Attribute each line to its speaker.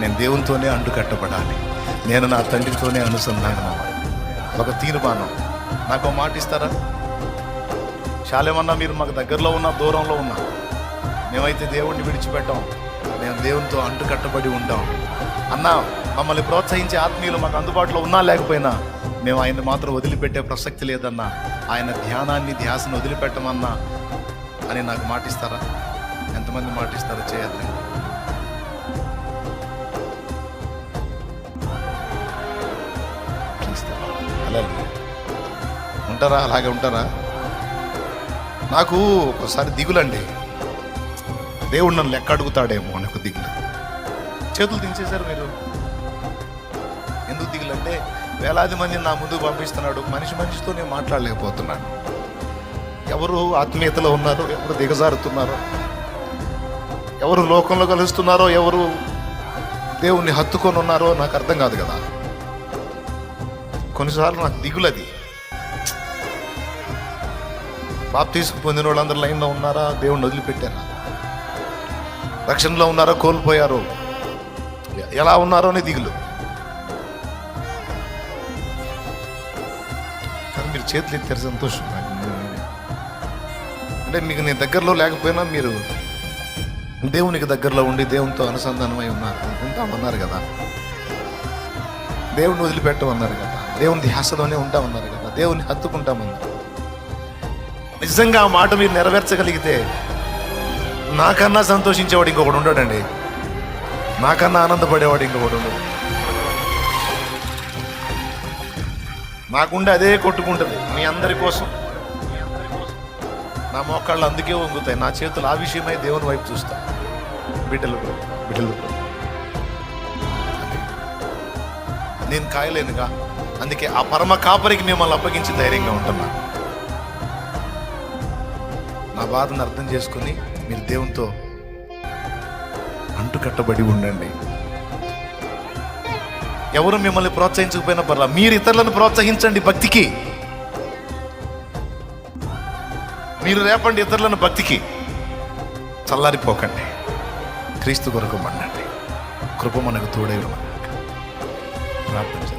Speaker 1: నేను దేవునితోనే అంటుకట్టబడాలి. నేను నా తండ్రితోనే అనుసంధానం అవ్వాలి. ఒక తీర్మానం. నాకు మాట ఇస్తారా? చాలేమన్నా మీరు మాకు దగ్గరలో ఉన్న దూరంలో ఉన్నా మేమైతే దేవుణ్ణి విడిచిపెట్టాం. మేము దేవునితో అంటుకట్టబడి ఉంటాం. అన్నా మమ్మల్ని ప్రోత్సహించే ఆత్మీయులు మాకు అందుబాటులో ఉన్నా లేకపోయినా మేము ఆయన్ని మాత్రం వదిలిపెట్టే ప్రసక్తి లేదన్నా ఆయన ధ్యానాన్ని ధ్యాసను వదిలిపెట్టమన్నా అని నాకు మాటిస్తారా ఎంతమంది మాటిస్తారో చేయద్దు. అలా ఉంటారా? అలాగే ఉంటారా? నాకు ఒకసారి దిగులండి. దేవుడు నన్ను లెక్క అడుగుతాడేమో అని ఒక దిగులు. చేతులు దించేశారు మీరు. ఎందుకు దిగులంటే వేలాది మందిని నా ముందుకు పంపిస్తున్నాడు. మనిషి మనిషితో నేను మాట్లాడలేకపోతున్నాను ఎవరు ఆత్మీయతలో ఉన్నారో ఎవరు దిగజారుతున్నారో ఎవరు లోకంలో కలుస్తున్నారో ఎవరు దేవుణ్ణి హత్తుకొని ఉన్నారో నాకు అర్థం కాదు కదా. కొన్నిసార్లు నాకు దిగులది. బాప్తీసుకు పొందిన వాళ్ళందరూ లైన్లో ఉన్నారా? దేవుణ్ణి వదిలిపెట్టారా? రక్షణలో ఉన్నారా? కోల్పోయారు? ఎలా ఉన్నారో అని దిగులు. కానీ మీరు చేతులు ఎత్తారు సంతోషం నాకు. అంటే మీకు నేను దగ్గరలో లేకపోయినా మీరు దేవునికి దగ్గరలో ఉండి దేవునితో అనుసంధానమై ఉన్నారు. ఉంటామన్నారు కదా. దేవుని వదిలిపెట్టమన్నారు కదా. దేవుని ధ్యాసలోనే ఉంటామన్నారు కదా. దేవుని హత్తుకుంటామన్నారు నిజంగా ఆ మాట మీరు నెరవేర్చగలిగితే నాకన్నా సంతోషించేవాడు ఇంకొకడు ఉండడండి. నాకన్నా ఆనందపడేవాడు ఇంకొకడు ఉండడు. నాకుండే అదే కొట్టుకుంటుంది మీ అందరి కోసం. నా మోకాళ్ళు అందుకే వంగుతాయి. నా చేతులు ఆ విషయమై దేవుని వైపు చూస్తా బిడ్డలు బిడ్డలు. నేను కాయలేనుగా. అందుకే ఆ పరమ కాపరికి మిమ్మల్ని అప్పగించి ధైర్యంగా ఉంటున్నా. నా బాధను అర్థం చేసుకుని మీరు దేవునితో అంటుకట్టబడి ఉండండి. ఎవరు మిమ్మల్ని ప్రోత్సహించకపోయినా పర్లా మీరు ఇతరులను ప్రోత్సహించండి భక్తికి. మీరు రేపండి ఇతరులను భక్తికి. చల్లారిపోకండి. క్రీస్తు కొరకు మండండి కృప మనకు తోడై ప్రార్థన చేద్దాం.